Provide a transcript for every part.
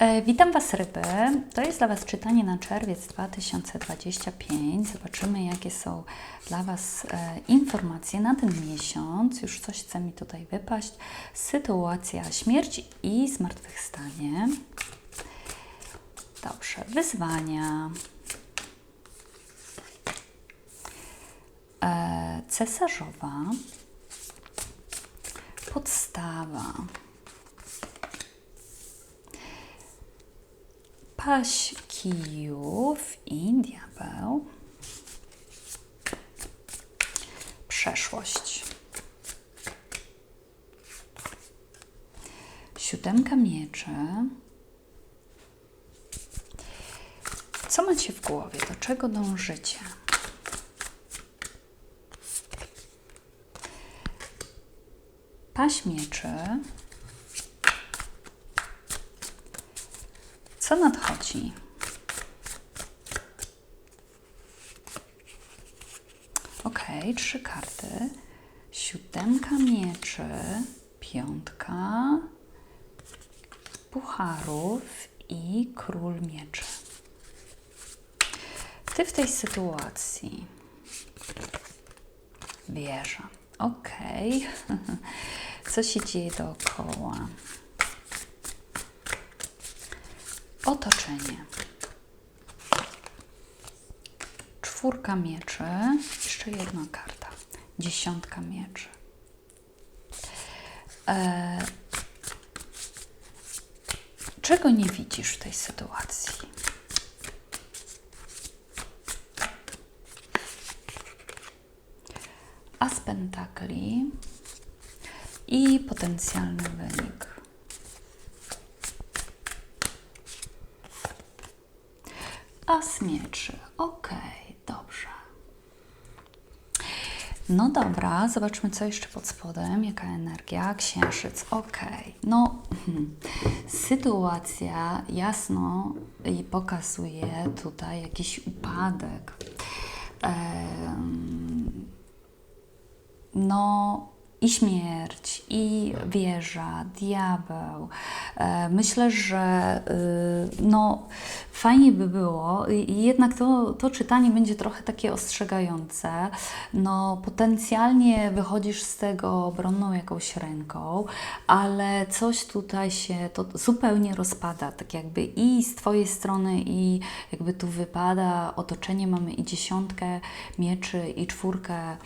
E, Witam Was ryby. To jest dla Was czytanie na czerwiec 2025. Zobaczymy, jakie są dla Was e, informacje na ten miesiąc. Już coś chce mi tutaj wypaść. Sytuacja śmierć i zmartwychwstanie. Dobrze, wyzwania. E, cesarzowa. Podstawa. Paść kijów i diabeł. Przeszłość. Siódemka mieczy. Co macie w głowie? Do czego dążycie? Paść mieczy. Co nadchodzi? Ok, trzy karty. Siódemka mieczy, piątka pucharów i król mieczy. Ty w tej sytuacji wieża. Ok. Co się dzieje dookoła? Otoczenie. Czwórka mieczy, jeszcze jedna karta. Dziesiątka mieczy. E, czego nie widzisz w tej sytuacji? As pentakli i potencjalny wynik. As mieczy. Okej, dobrze. No dobra, zobaczmy, co jeszcze pod spodem. Jaka energia? Księżyc. Okej. No, sytuacja jasno pokazuje tutaj jakiś upadek. No i śmierć, i wieża, diabeł. E, Myślę, że y, no, fajnie by było, i jednak to, to czytanie będzie trochę takie ostrzegające. No, potencjalnie wychodzisz z tego obronną jakąś ręką, ale coś tutaj się to zupełnie rozpada, tak jakby i z Twojej strony, i jakby tu wypada otoczenie. Mamy i dziesiątkę mieczy, i czwórkę e,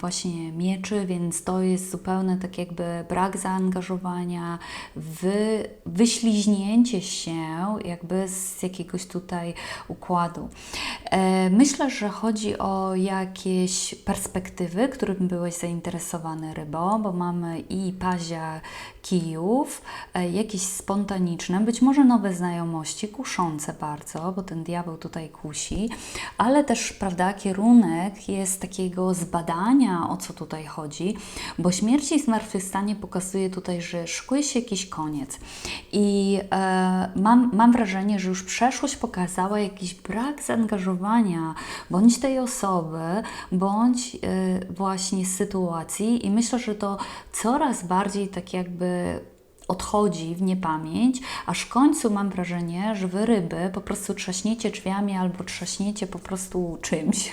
właśnie mieczy, więc to jest zupełny tak jakby brak zaangażowania, wy, wyśliźnięcie się jakby z jakiegoś tutaj układu. E, myślę, że chodzi o jakieś perspektywy, którym byłeś zainteresowany rybą, bo mamy i pazia kijów, e, jakieś spontaniczne, być może nowe znajomości, kuszące bardzo, bo ten diabeł tutaj kusi, ale też, prawda, kierunek jest takiego zbadania, o co tutaj chodzi, bo śmierć i zmartwychwstanie pokazuje tutaj, że szykuje się jakiś koniec. I e, mam, mam wrażenie, że już przeszłość pokazała jakiś brak zaangażowania bądź tej osoby, bądź e, właśnie sytuacji i myślę, że to coraz bardziej tak jakby odchodzi w niepamięć, aż w końcu mam wrażenie, że wy ryby po prostu trzaśniecie drzwiami albo trzaśniecie po prostu czymś.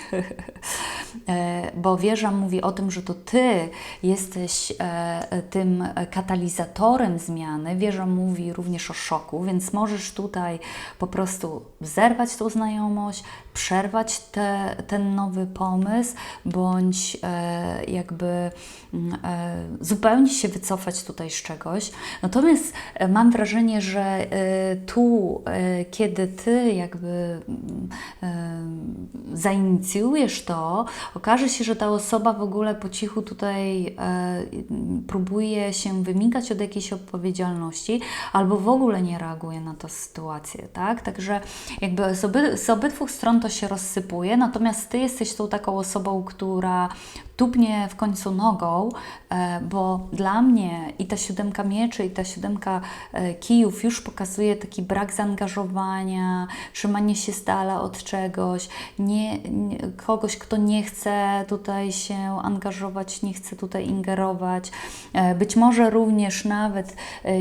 E, Bo wieża mówi o tym, że to ty jesteś e, tym katalizatorem zmiany. Wieża mówi również o szoku, więc możesz tutaj po prostu zerwać tą znajomość, przerwać te, ten nowy pomysł, bądź e, jakby mm, zupełnie się wycofać tutaj z czegoś. Natomiast e, mam wrażenie, że e, tu, e, kiedy ty jakby mm, zainicjujesz to, okaże się, że ta osoba w ogóle po cichu tutaj próbuje się wymigać od jakiejś odpowiedzialności, albo w ogóle nie reaguje na tę sytuację, tak? Także jakby z, oby, z obydwu stron to się rozsypuje, natomiast ty jesteś tą taką osobą, która tupnie w końcu nogą, e, bo dla mnie i ta siódemka mieczy, i ta siódemka e, kijów już pokazuje taki brak zaangażowania, trzymanie się z dala od czegoś, nie, nie, kogoś, kto nie chce tutaj się angażować, nie chce tutaj ingerować. E, Być może również nawet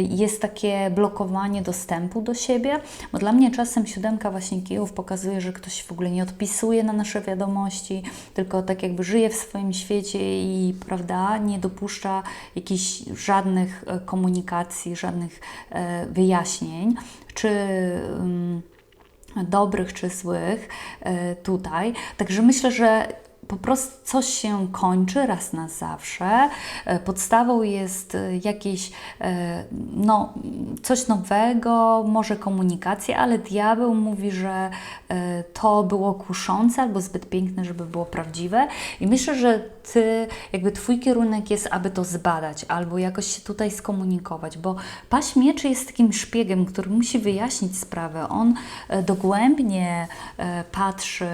jest takie blokowanie dostępu do siebie, bo dla mnie czasem siódemka właśnie kijów pokazuje, że ktoś w ogóle nie odpisuje na nasze wiadomości, tylko tak jakby żyje w swoim świecie i prawda, nie dopuszcza jakichś żadnych e, komunikacji, żadnych e, wyjaśnień, czy ym, dobrych czy złych e, tutaj. Także myślę, że po prostu coś się kończy raz na zawsze. E, Podstawą jest e, jakieś e, no, coś nowego, może komunikacja, ale diabeł mówi, że to było kuszące albo zbyt piękne, żeby było prawdziwe. I myślę, że ty, jakby twój kierunek jest, aby to zbadać albo jakoś się tutaj skomunikować, bo paść mieczy jest takim szpiegiem, który musi wyjaśnić sprawę. On dogłębnie patrzy,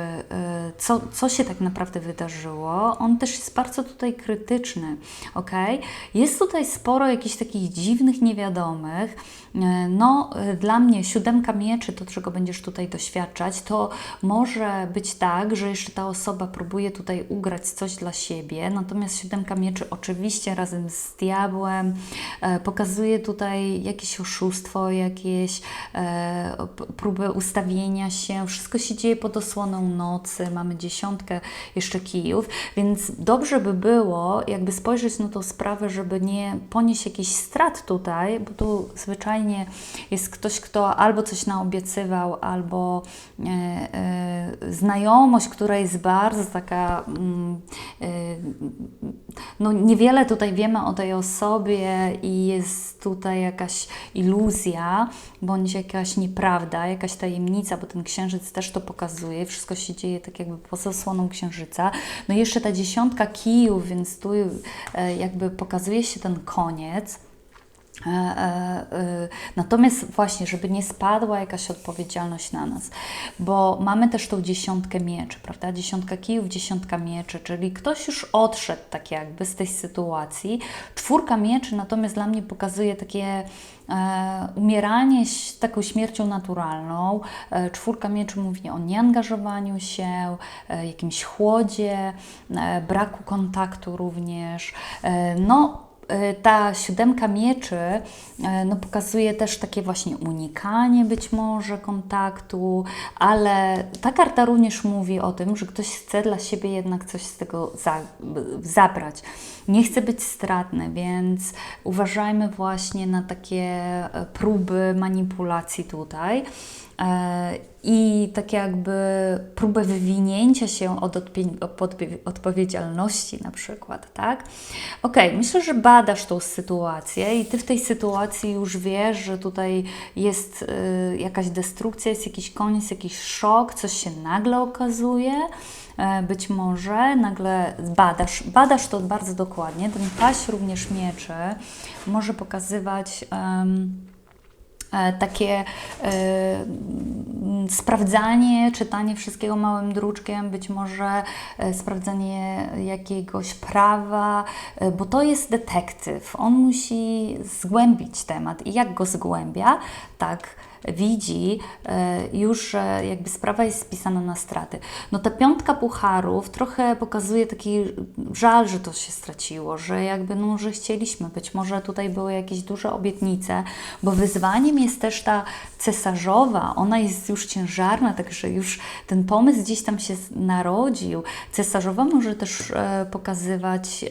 co, co się tak naprawdę wydarzyło. On też jest bardzo tutaj krytyczny, ok? Jest tutaj sporo jakichś takich dziwnych, niewiadomych. E, No, e, dla mnie siódemka mieczy, to czego będziesz tutaj doświadczać, to może być tak, że jeszcze ta osoba próbuje tutaj ugrać coś dla siebie, natomiast siódemka mieczy oczywiście razem z diabłem e, pokazuje tutaj jakieś oszustwo, jakieś próby ustawienia się, wszystko się dzieje pod osłoną nocy, mamy dziesiątkę jeszcze kijów, więc dobrze by było jakby spojrzeć na tą sprawę, żeby nie ponieść jakichś strat tutaj, bo tu zwyczajnie jest ktoś, kto albo coś naobiecywał, albo e, e, znajomość, która jest bardzo taka, mm, e, no niewiele tutaj wiemy o tej osobie i jest tutaj jakaś iluzja, bądź jakaś nieprawda, jakaś tajemnica, bo ten księżyc też to pokazuje, wszystko się dzieje tak jakby poza osłoną księżyca. No i jeszcze ta dziesiątka kijów, więc tu e, jakby pokazuje się ten koniec. E, e, e, Natomiast właśnie, żeby nie spadła jakaś odpowiedzialność na nas, bo mamy też tą dziesiątkę mieczy, prawda? Dziesiątka kijów, dziesiątka mieczy, czyli ktoś już odszedł tak jakby z tej sytuacji. Czwórka mieczy natomiast dla mnie pokazuje takie e, umieranie taką śmiercią naturalną. Czwórka mieczy mówi o nieangażowaniu się, jakimś chłodzie, braku kontaktu również. No, ta siódemka mieczy e, no, pokazuje też takie właśnie unikanie być może kontaktu, ale ta karta również mówi o tym, że ktoś chce dla siebie jednak coś z tego za, zabrać. Nie chce być stratny, więc uważajmy właśnie na takie e, próby manipulacji tutaj. E, I tak jakby próbę wywinięcia się od odpowiedzialności na przykład, tak? Okej, myślę, że badasz tą sytuację i Ty w tej sytuacji już wiesz, że tutaj jest y, jakaś destrukcja, jest jakiś koniec, jakiś szok, coś się nagle okazuje, e, być może nagle badasz, badasz to bardzo dokładnie. Ten paść również mieczy może pokazywać... e, takie e, mm, sprawdzanie, czytanie wszystkiego małym druczkiem, być może e, sprawdzanie jakiegoś prawa, e, bo to jest detektyw. On musi zgłębić temat i jak go zgłębia, tak widzi e, już, że jakby sprawa jest spisana na straty. No ta piątka pucharów trochę pokazuje taki żal, że to się straciło, że jakby no, że chcieliśmy, być może tutaj były jakieś duże obietnice, bo wyzwaniem jest też ta cesarzowa, ona jest już ciężarna, także już ten pomysł gdzieś tam się narodził. Cesarzowa może też e, pokazywać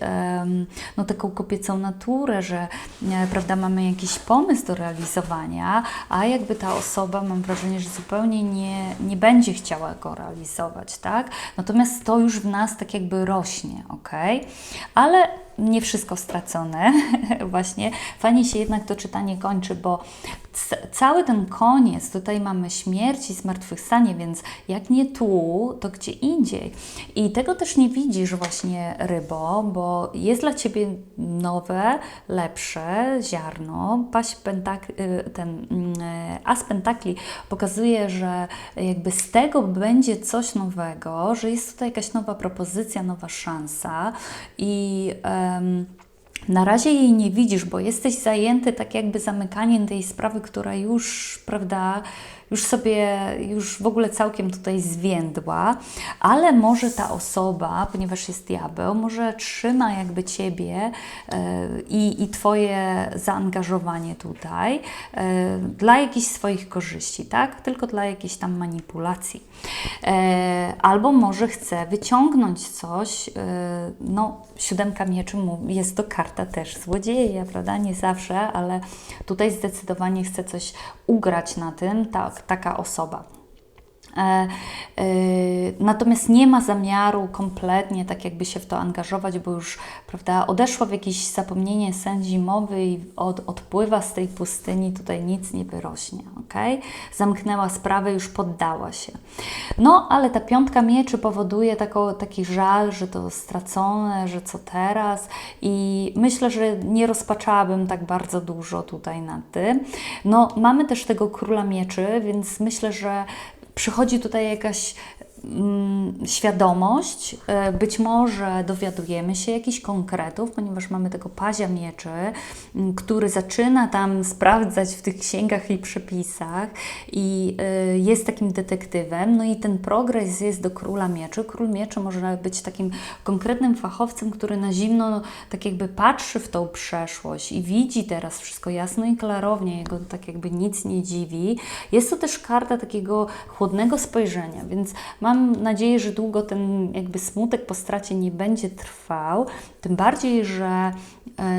no, taką kobiecą naturę, że e, prawda, mamy jakiś pomysł do realizowania, a jakby ta osoba, mam wrażenie, że zupełnie nie, nie będzie chciała go realizować, tak? Natomiast to już w nas tak jakby rośnie, ok? Ale nie wszystko stracone. Właśnie fajnie się jednak to czytanie kończy, bo cały ten koniec, tutaj mamy śmierć i zmartwychwstanie, więc jak nie tu, to gdzie indziej. I tego też nie widzisz właśnie rybo, bo jest dla Ciebie nowe, lepsze ziarno. Paść pentak, y, ten mm, y, as pentakli pokazuje, że jakby z tego będzie coś nowego, że jest tutaj jakaś nowa propozycja, nowa szansa i em, na razie jej nie widzisz, bo jesteś zajęty tak jakby zamykaniem tej sprawy, która już, prawda, już sobie, już w ogóle całkiem tutaj zwiędła, ale może ta osoba, ponieważ jest diabeł, może trzyma jakby Ciebie e, i, i Twoje zaangażowanie tutaj e, dla jakichś swoich korzyści, tak? Tylko dla jakiejś tam manipulacji. E, Albo może chce wyciągnąć coś, no siódemka mieczy jest to karta też złodzieja, prawda? Nie zawsze, ale tutaj zdecydowanie chce coś ugrać na tym, tak, taka osoba. E, e, natomiast nie ma zamiaru kompletnie tak jakby się w to angażować, bo już prawda, odeszła w jakieś zapomnienie sen zimowy i od, odpływa z tej pustyni, tutaj nic nie wyrośnie, ok? Zamknęła sprawę, już poddała się. No, ale ta piątka mieczy powoduje taki żal, że to stracone, że co teraz i myślę, że nie rozpaczałabym tak bardzo dużo tutaj nad tym. No, mamy też tego króla mieczy, więc myślę, że przychodzi tutaj jakaś świadomość, e, być może dowiadujemy się jakichś konkretów, ponieważ mamy tego pazia mieczy, m, który zaczyna tam sprawdzać w tych księgach i przepisach i e, jest takim detektywem, no i ten progres jest do króla mieczy. Król mieczy może być takim konkretnym fachowcem, który na zimno no, tak jakby patrzy w tą przeszłość i widzi teraz wszystko jasno i klarownie, jego tak jakby nic nie dziwi. Jest to też karta takiego chłodnego spojrzenia, więc mam nadzieję, że długo ten jakby smutek po stracie nie będzie trwał, tym bardziej, że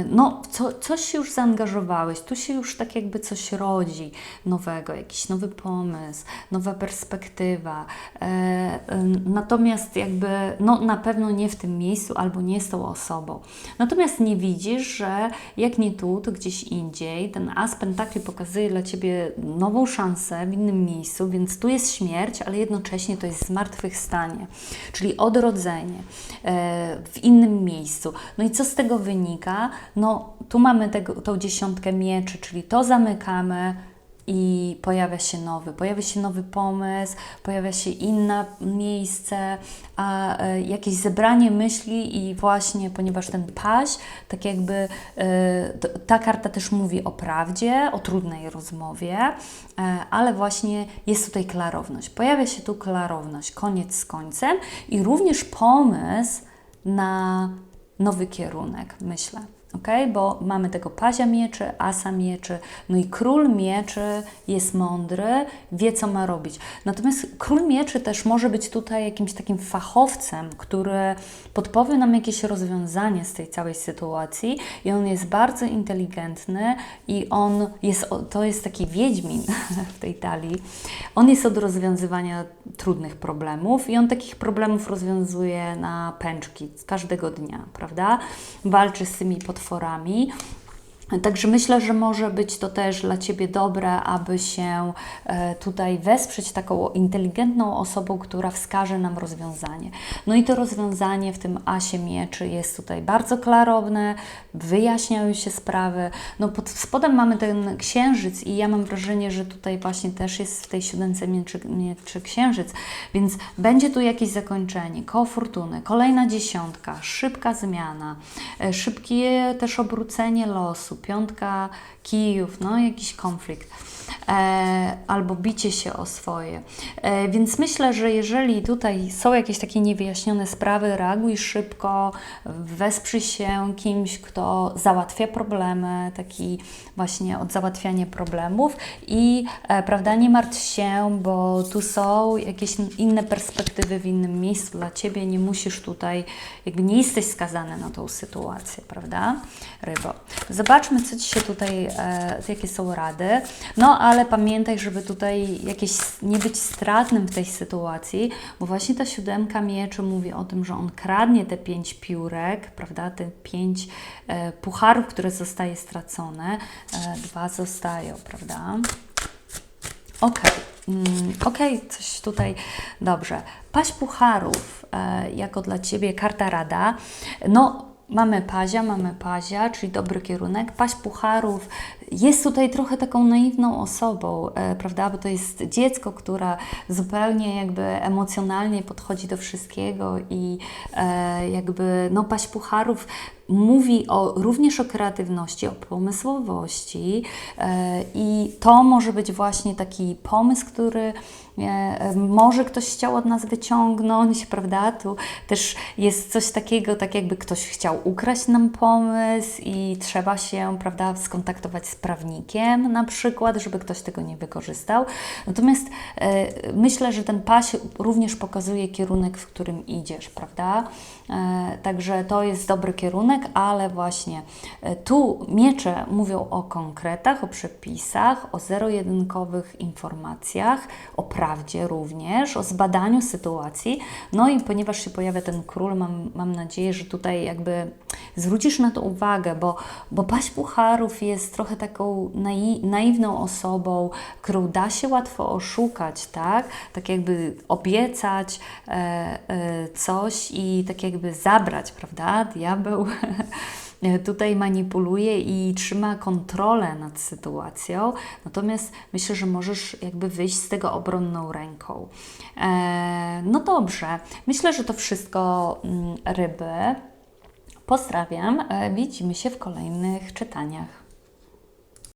no, co, coś się już zaangażowałeś, tu się już tak jakby coś rodzi nowego, jakiś nowy pomysł, nowa perspektywa. E, e, Natomiast jakby no, na pewno nie w tym miejscu albo nie z tą osobą. Natomiast nie widzisz, że jak nie tu, to gdzieś indziej. Ten as pentakli pokazuje dla Ciebie nową szansę w innym miejscu, więc tu jest śmierć, ale jednocześnie to jest zmartwychwstanie, czyli odrodzenie e, w innym miejscu. No i co z tego wynika? No tu mamy tego, tą dziesiątkę mieczy, czyli to zamykamy, i pojawia się nowy, pojawia się nowy pomysł, pojawia się inne miejsce, a e, jakieś zebranie myśli i właśnie, ponieważ ten paź, tak jakby e, ta karta też mówi o prawdzie, o trudnej rozmowie, e, ale właśnie jest tutaj klarowność. Pojawia się tu klarowność, koniec z końcem i również pomysł na nowy kierunek, myślę. Ok, bo mamy tego pazia mieczy, asa mieczy, no i król mieczy jest mądry, wie co ma robić. Natomiast król mieczy też może być tutaj jakimś takim fachowcem, który podpowie nam jakieś rozwiązanie z tej całej sytuacji i on jest bardzo inteligentny i on jest, to jest taki wiedźmin w tej talii. On jest od rozwiązywania trudnych problemów i on takich problemów rozwiązuje na pęczki każdego dnia, prawda? Walczy z tymi potworami. Także myślę, że może być to też dla Ciebie dobre, aby się e, tutaj wesprzeć taką inteligentną osobą, która wskaże nam rozwiązanie. No i to rozwiązanie w tym asie mieczy jest tutaj bardzo klarowne, wyjaśniają się sprawy. No pod spodem mamy ten księżyc i ja mam wrażenie, że tutaj właśnie też jest w tej siódemce mieczy, mieczy księżyc, więc będzie tu jakieś zakończenie, koło fortuny, kolejna dziesiątka, szybka zmiana, e, szybkie też obrócenie losu, piątka kijów, no jakiś konflikt. E, albo bicie się o swoje. E, więc myślę, że jeżeli tutaj są jakieś takie niewyjaśnione sprawy, reaguj szybko, wesprzyj się kimś, kto załatwia problemy, taki właśnie od załatwiania problemów i e, prawda, nie martw się, bo tu są jakieś inne perspektywy w innym miejscu dla Ciebie, nie musisz tutaj, jakby nie jesteś skazany na tą sytuację, prawda, rybo. Zobaczmy, co Ci się tutaj, e, jakie są rady. No, ale pamiętaj, żeby tutaj jakieś nie być stratnym w tej sytuacji, bo właśnie ta siódemka mieczy mówi o tym, że on kradnie te pięć piórek, prawda, te pięć e, pucharów, które zostaje stracone, e, dwa zostają, prawda? Okej, mm, okej, coś tutaj dobrze. Paść pucharów, e, jako dla Ciebie karta rada. No, mamy pazia, mamy pazia, czyli dobry kierunek. Paść pucharów jest tutaj trochę taką naiwną osobą, e, prawda? Bo to jest dziecko, która zupełnie jakby emocjonalnie podchodzi do wszystkiego i e, jakby, no, paść pucharów mówi o, również o kreatywności, o pomysłowości e, i to może być właśnie taki pomysł, który e, może ktoś chciał od nas wyciągnąć, prawda? Tu też jest coś takiego, tak jakby ktoś chciał ukraść nam pomysł i trzeba się, prawda, skontaktować z prawnikiem na przykład, żeby ktoś tego nie wykorzystał. Natomiast e, myślę, że ten paś również pokazuje kierunek, w którym idziesz, prawda? Także to jest dobry kierunek, ale właśnie e, tu miecze mówią o konkretach, o przepisach, o zero-jedynkowych informacjach, o prawdzie również, o zbadaniu sytuacji. No i ponieważ się pojawia ten król, mam, mam nadzieję, że tutaj jakby zwrócisz na to uwagę, bo, bo paść pucharów jest trochę taką nai naiwną osobą, którą da się łatwo oszukać, tak? Tak jakby obiecać e, e, coś i tak jakby zabrać, prawda? Diabeł tutaj manipuluje i trzyma kontrolę nad sytuacją, natomiast myślę, że możesz jakby wyjść z tego obronną ręką. E, no dobrze, myślę, że to wszystko mm, ryby. Pozdrawiam, e, widzimy się w kolejnych czytaniach.